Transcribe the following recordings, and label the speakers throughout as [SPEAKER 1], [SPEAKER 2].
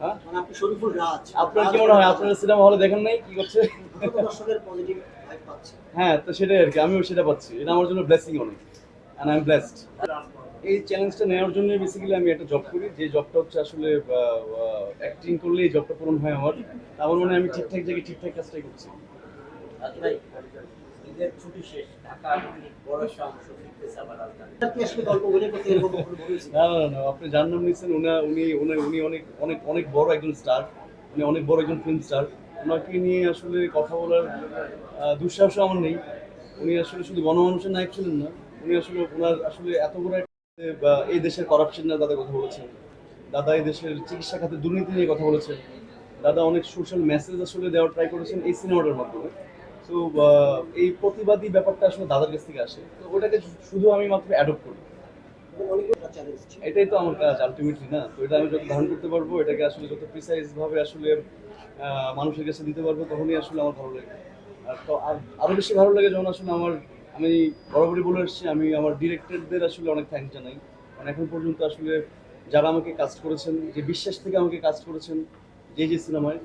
[SPEAKER 1] হ্যাঁ?
[SPEAKER 2] মানে আপনি শরীফুল রাজ।
[SPEAKER 1] আপনার কি মনে হয় আপনারা সিনেমা হলে দেখেন নাই কি করছে?
[SPEAKER 2] দর্শকের পজিটিভ ভাইব পাচ্ছে।
[SPEAKER 1] হ্যাঁ তো সেটাই আর কি আমিও সেটা পাচ্ছি। এটা আমার জন্য ব্লেসিং অনেক অ্যান্ড আই এম ব্লেসড এই চ্যালেঞ্জটা নেওয়ার জন্য বেসিক্যালি আমি একটা জব করি যে জবটা হচ্ছে আসলে অ্যাক্টিং করলে এই জবটা পূরণ হয় আমার। আমার মনে হয় আমি ঠিকঠাক জায়গায় ঠিকঠাক কাজটাই করছি।
[SPEAKER 3] ভাই ঈদের ছুটি শেষ ঢাকা বড় অংশ ফিরতেছে আবার
[SPEAKER 2] আপনি?
[SPEAKER 1] না না না যার নাম নিচ্ছেন উনি উনি উনি উনি অনেক অনেক অনেক বড় একজন স্টার উনি অনেক বড় একজন ফিল্ম স্টার ওনাকে নিয়ে আসলে কথা বলার দুঃসাহস আমার নেই। উনি আসলে শুধু গণমানুষের নায়ক ছিলেন না উনি আসলে ওনার আসলে এত বড় এই দেশের করাপশন নিয়ে দাদা কথা বলেছেন। দাদা এই দেশের চিকিৎসা খাতে দুর্নীতি নিয়ে কথা বলেছেন। দাদা অনেক সোশ্যাল মেসেজ আসলে দেওয়ার ট্রাই করেছেন এই সিনেমাটার মাধ্যমে। তো এই প্রতিবাদী ব্যাপারটা আসলে দাদার কাছ থেকে আসে। তো ওটাকে শুধু আমি মাত্র অ্যাডপ্ট করি। এটাই তো আমার কাজ আলটিমেটলি না? তো এটা আমি যত ধারণ করতে পারব, এটাকে আসলে যত প্রিসাইজ ভাবে আসলে মানুষের কাছে দিতে পারব, তখনই আসলে আমার ভালো লাগে। আর তো আর- বেশি ভালো লাগে যখন আসলে আমার, আমি বরাবরই বলে এসেছি, আমি আমার ডিরেক্টরদের আসলে অনেক থ্যাঙ্ক জানাই। কারণ এখন পর্যন্ত আসলে যারা আমাকে কাজ করেছেন, যে বিশ্বাস থেকে আমাকে কাজ করেছেন, যে যে সিনেমায়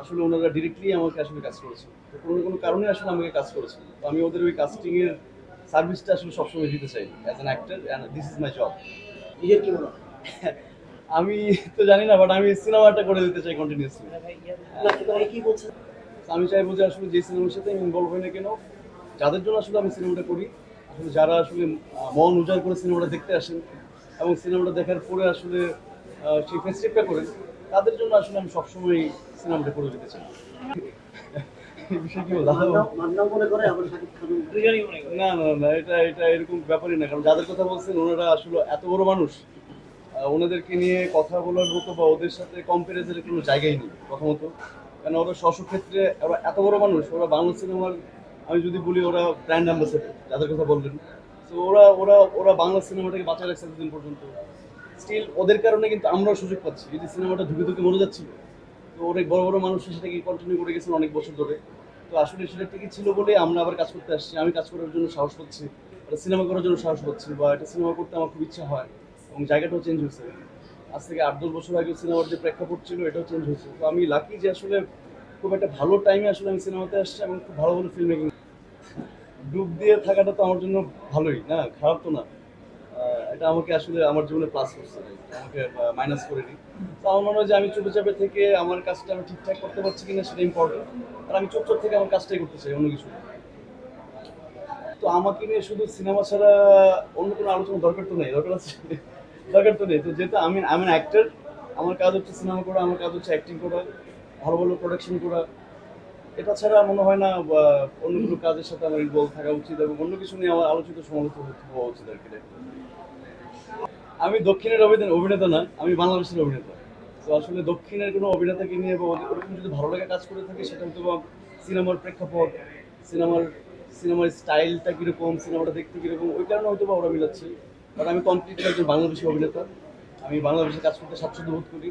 [SPEAKER 1] আসলে ওনারা ডিরেক্টলি আমাকে আসলে কাজ করেছে তো কোনো কোনো কারণে আসলে আমাকে কাজ করেছেন। তো আমি ওদের ওই কাস্টিংয়ের সার্ভিসটা আসলে সবসময় দিতে চাই as an actor and this is my job
[SPEAKER 2] নিজের কি মনে
[SPEAKER 1] আমি তো জানি না বাট আমি সিনেমাটা করে দিতে চাই কন্টিনিউসলি
[SPEAKER 2] না, কিন্তু
[SPEAKER 1] আমি চাইব যে আসলে যে সিনেমার সাথে আমি ইনভলভ হই না কেন যাদের জন্য আসলে আমি সিনেমাটা করি আসলে যারা আসলে মন উজাড় করে সিনেমাটা দেখতে আসেন এবং সিনেমাটা দেখার পরে আসলে সেই ফেস্টিভটা করে তাদের জন্য আসলে আমি সবসময় সিনেমাটা করে দিতে চাই। এই বিষয়ে কি বলব?
[SPEAKER 2] মান্নাও- মান্নাও করে আবার শাকিব খান
[SPEAKER 3] দুজনই করি?
[SPEAKER 1] না না না এটা এটা এরকম ব্যাপারই না কারণ যাদের কথা বলছেন ওনারা আসলে এত বড় মানুষ ওনাদেরকে নিয়ে কথা বলার মতো বা ওদের সাথে কম্পারিজনের কোনো জায়গাই নেই প্রথমত। কেন ওরা স্বস্ব ক্ষেত্রে ওরা এত বড় মানুষ ওরা বাংলা সিনেমার আমি যদি বলি ওরা ব্র্যান্ড অ্যাম্বাসেডার যাদের কথা বললেন তো ওরা ওরা ওরা বাংলা সিনেমাটাকে বাঁচায় রাখছে এতদিন পর্যন্ত। স্টিল ওদের কারণে কিন্তু আমরাও সুযোগ পাচ্ছি। যদি সিনেমাটা ঢুকে ধুকে মরে যাচ্ছিল, তো অনেক বড় বড় মানুষ সেটাকে কন্টিনিউ করে গেছেন অনেক বছর ধরে। তো আসলে সেটা ঠিকই ছিল বলে আমরা আবার কাজ করতে আসছি। আমি কাজ করার জন্য সাহস পাচ্ছি সিনেমা করার জন্য সাহস পাচ্ছি বা একটা সিনেমা করতে আমার খুব ইচ্ছা হয় এবং জায়গাটাও চেঞ্জ হয়েছে। আজ থেকে আট দশ বছর আগে সিনেমার যে প্রেক্ষাপট ছিল, এটাও চেঞ্জ হয়েছে। তো আমি লাকি যে আসলে খুব একটা ভালো টাইমে আসলে আমি সিনেমাতে আসছি এবং খুব ভালো ভালো ফিল্ম মেকিং ডুব দিয়ে থাকাটা তো আমার জন্য ভালোই, না? খারাপ তো না। এটা আমাকে আসলে আমার জীবনে প্লাস করছে আমাকে মাইনাস করে দিই তো আমার মনে হয় যে আমি চুপচাপে থেকে আমার কাজটা আমি ঠিকঠাক করতে পারছি কিনা সেটা ইম্পর্টেন্ট আর আমি চুপচাপ থেকে আমার কাজটাই করতে চাই, অন্য কিছু তো আমাকে নিয়ে শুধু সিনেমা ছাড়া অন্য কোনো আলোচনা দরকার তো নেই, দরকার আছে, দরকার তো নেই। তো যেহেতু আমি আমি অ্যাক্টার আমার কাজ হচ্ছে সিনেমা করা, আমার কাজ হচ্ছে অ্যাক্টিং করা, ভালো ভালো প্রোডাকশন করা। এটা ছাড়া মনে হয় না অন্য কোনো কাজের সাথে আমার ইনভলভ থাকা উচিত, এবং অন্য কিছু নিয়ে আমার আলোচিত সমালোচিত হওয়া উচিত আর কি আমি দক্ষিণের অভিনেতা অভিনেতা না, আমি বাংলাদেশের অভিনেতা। তো আসলে দক্ষিণের কোনো অভিনেতাকে নিয়ে বা ওরকম যদি ভালো লাগে কাজ করে থাকে, সেটা হয়তো সিনেমার প্রেক্ষাপট, সিনেমার সিনেমার স্টাইলটা কীরকম, সিনেমাটা দেখতে কীরকম, ওই কারণে হয়তো বা ওরা মিলাচ্ছে। বাট আমি কমপ্লিট একজন বাংলাদেশি অভিনেতা। আমি বাংলাদেশে কাজ করতে স্বাচ্ছন্দ্য বোধ করি।